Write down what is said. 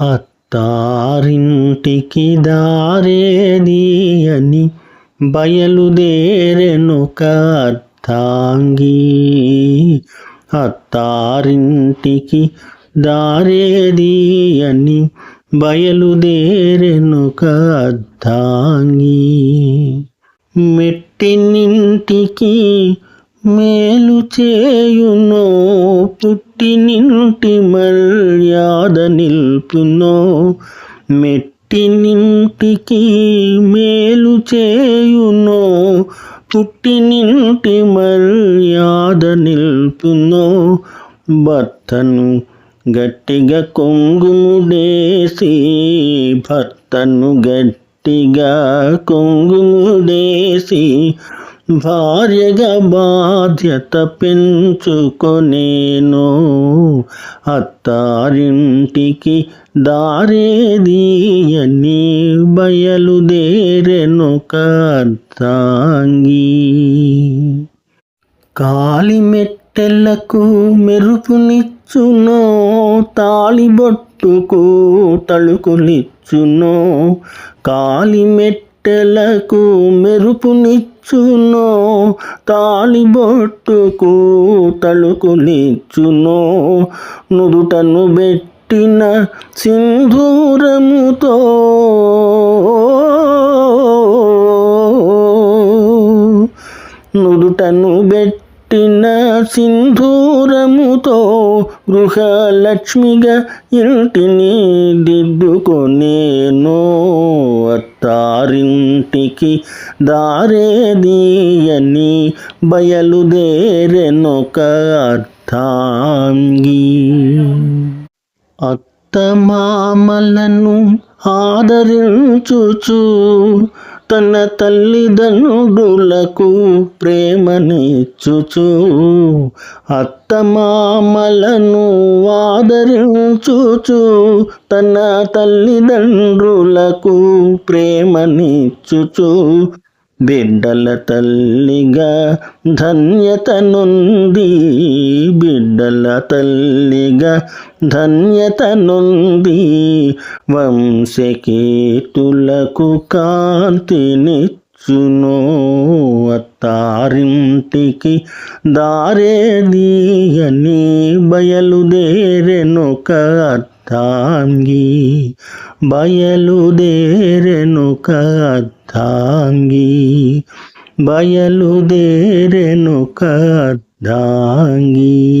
అత్తారింటికి దారేది అని బయలుదేరెను అర్థాంగి అత్తారింటికి దారేది అని బయలుదేరెను అర్థాంగి మెట్టినింటికి మేలు చేయునో పుట్టినింటి మర్యాద నిల్పునో. మెట్టినింటికి మేలు చేయునో పుట్టినింటి మర్యాద నిల్పునో. భర్తను గట్టిగా కొంగుముడేసి భర్తను గట్టిగా కొంగుముడేసి భార్యగా బాధ్యత పెంచుకొనేను. అత్తారింటికి దారేదీయని బయలుదేరెను కర్తాంగి. కాలిమెట్టెలకు మెరుపునిచ్చునో తాళిబొట్టుకు తళుకులిచ్చునో కాలిమెట్టెలకు మెరుపునిచ్చునో తాలిబొట్టుకు తలుకునిచ్చునో నుదుటను పెట్టిన సింధూరముతో. నుదుటను పెట్టిన సింధూరముతో గృహలక్ష్మిగా ఇంటిని దిద్దుకొని వారింటికి దారేదీయని బయలుదేరెనొక అర్థాంగి అత్తమామలను ఆదరించుచు తన తల్లిదండ్రులకు ప్రేమనిచ్చుచు అత్తమామలను ఆదరించుచు తన తల్లిదండ్రులకు ప్రేమనిచ్చుచు బిడ్డల తల్లిగా ధన్యత నుండి బిడ్డల తల్లిగా ధన్యత నుండి వంశకేతులకు కాంతినిచ్చునో. వారింటికి దారేది అని బయలుదేరెను కర్తాంగి. బయలుదేరెను కర్తాంగి. బయలుదేరెను కర్దాంగి